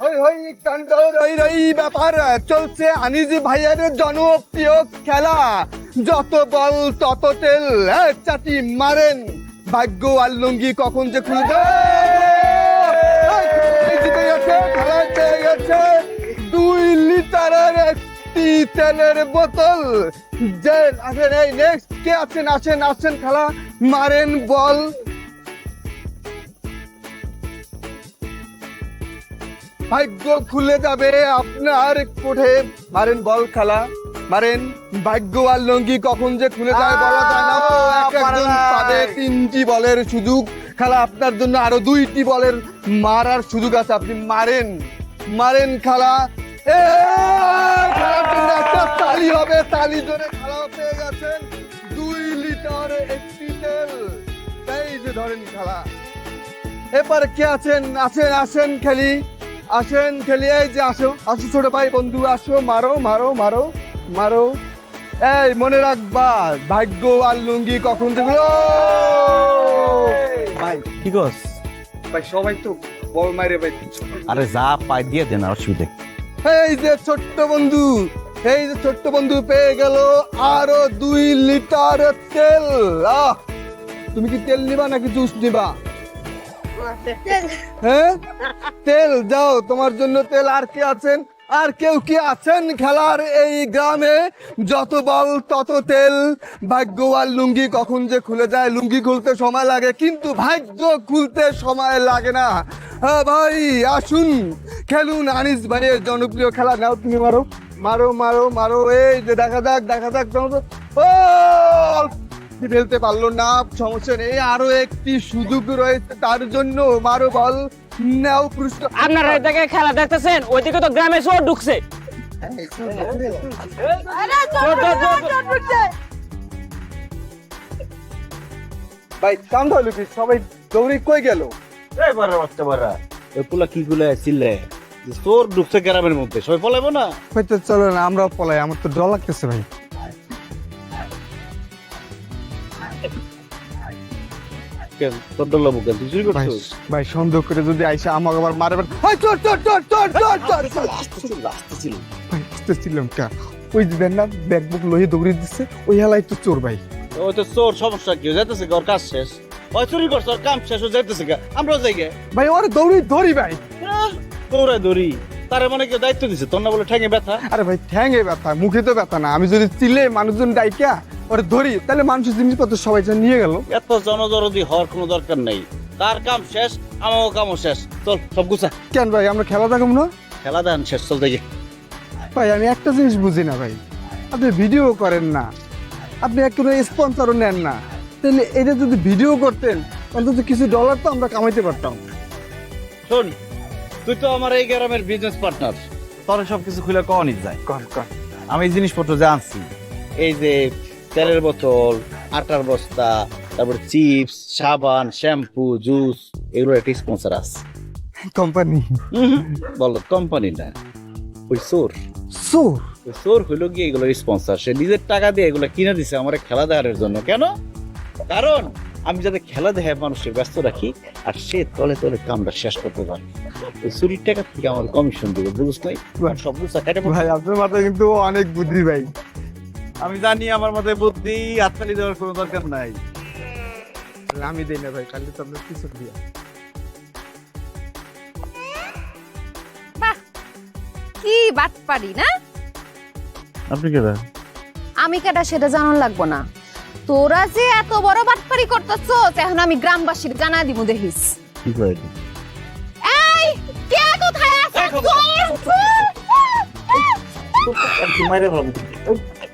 হই হই কাণ্ড রই রই ব্যাপার। চলছে আনিজি ভাইয়ের জনপ্রিয় খেলা। যত বল, তত তেল চাটি মারেন। ভাগ্য আর লুঙ্গি কখন যে খুলে দেয় এই জিতে গেছে খেলা পেয়ে দুই লিটারের একটি তেলের বোতল। যে আসেন, এই নেক্সট কে আছেন, আসেন আসেন, খেলা। মারেন বল। ভাগ্য খুলে যাবে আপনার কোঠে। মারেন বল খেলা। মারেন ভাগ্য আর লঙ্গি কখন যে খুলে যায় বলা যায় না। এক একজন পাবে তিনটি বলের সুযোগ। খেলা আপনার জন্য আরও দুইটি বলের মারার সুযোগ আছে। আপনি মারেন মারেন খেলা। এ, খেলার জন্য একটা তালি হবে। তালি জোরে খেলা পেয়ে গেছেন দুই লিটার একটি তেল। এই যে ধরেন খেলা। এবার কে আছেন? আছেন আসেন খেলি। আসেন খেলি এই যে আসো আসো ছোট ভাই বন্ধু আসো মারো মারো মারো মারো। এই মনে রাখবা ভাগ্য আর লুঙ্গি কখন দেখল ভাই কি কস ভাই সবাই তো বল মারে ভাই আরে যা পাই দিয়ে দেন আর অসুবিধে। এই যে ছোট্ট বন্ধু এই যে ছোট্ট বন্ধু পেয়ে গেল আরও দুই লিটার তেল। আহ! তুমি কি তেল নিবা নাকি জুস নিবা? হ্যাঁ? তেল যাও তোমার জন্য তেল। আর কে আছেন? আর কেউ কি আছেন খেলার এই গ্রামে? যত বল, তত তেল। ভাগ্য আর লুঙ্গি কখন যে খুলে যায়, লুঙ্গি খুলতে সময় লাগে, কিন্তু ভাগ্য খুলতে সময় লাগে না। হ্যাঁ ভাই, আসুন। খেলুন, আনিস ভাইয়ের জনপ্রিয় খেলা। নাও তুমি মারো। মারো মারো মারো। এই যে দেখা যাক দেখা যাক তোমার ও! ফেলতে পারল না। সমস্যা নেই আরও একটি সুযোগ রয়েছে তার জন্য। মারো বল নাও পুরস্কার। আপনারা এদিকে খেলা দেখতেছেন ওইদিকে তো গ্রামে চোর ঢুকছে। ভাই কাম ধরলো কি? সবাই দৌড়ি কই গেল? ওই কি গুলো চিল্লে? তোর ঢুকছে গ্রামের মধ্যে সবাই পলাইবো না? হয়তো চলো না আমরাও পলাই আমার তো ডর লাগতেছে ভাই। কেন? তোর ডর কেন? তুই চুরি করছিস? ভাই সন্দেহ করে যদি আইসা আমাকে আবার মারবেন হাই চোর চোর চোর চোর চোর চোর চোর। ভাই আসতেছিলাম কা? ওই যে দেন না ব্যাগ বুক লইয়ে দৌড়ে দিচ্ছে ওই হালাই তো চোর ভাই। ওই তো তোর সমস্যা কি? যাইতেছে ওর কাজ শেষ। ওই চুরি করছে ওর কাম শেষ হয়ে যাইতেছে গা আমরাও যাই গে। ভাই ওরে দৌড়ি ধরি ভাই। তোরা ধরি তারে মানে কেউ দায়িত্ব দিছে তোর না বলে ঠেঙে ব্যথা? আরে ভাই ঠ্যাঙ্গে ব্যথা মুখে তো ব্যথা না। আমি যদি চিলে মানুষজন ডাইকা ওরে ধরি তাহলে মানুষের জিনিসপত্র সবাই যা নিয়ে গেল। এত জনজরদি হওয়ার কোনো দরকার নেই। তার কাম শেষ আমারও কামও শেষ। চল সব গুছা। কেন ভাই আমরা খেলা দেখাম না? খেলা দেন শেষ চল দেখি। ভাই আমি একটা জিনিস বুঝি না ভাই। আপনি ভিডিও করেন না। আপনি একটু স্পন্সরও নেন না। তাহলে এটা যদি ভিডিও করতেন অন্তত কিছু ডলার তো আমরা কামাইতে পারতাম। শোন তুই তো আমার এই গ্রামের বিজনেস পার্টনার তোর সব কিছু খুলে কওয়ানি যায়। কর কর আমি এই জিনিসপত্র যে আনছি এই যে তেলের বোতল আটার বস্তা তারপর চিপস সাবান শ্যাম্পু জুস এগুলোর একটা স্পন্সর আছে। কোম্পানি? বলো কোম্পানি না ওই সোর। সোর? ওই সোর হইল গিয়ে এগুলোর স্পন্সর সে নিজের টাকা দিয়ে এগুলো কিনে দিছে আমার খেলা দেখার জন্য। কেন? কারণ আমি যাতে খেলা দেখায় মানুষের ব্যস্ত রাখি আর সে তলে তলে কামটা শেষ করতে পারে। ওই চুরির টাকা থেকে আমার কমিশন দিবে বুঝছ নাই? সব বুঝা ভাই আপনার মাথায় কিন্তু অনেক বুদ্ধি ভাই। আমি জানি আমার মাথায় বুদ্ধি হাততালি দেওয়ার কোনো দরকার নাই। আমি দেই না ভাই কালি তো আপনার কিছু দিয়া। বাহ কি বাট পারি না? আপনি কে আমি কেটা সেটা জানান লাগবো না। তোরা যে এত বড় বাটপারি করতেছ এখন আমি গ্রামবাসীর জানা দিব দেখিস। কি করে এই কে কোথায় আছে? মাইরে ভালো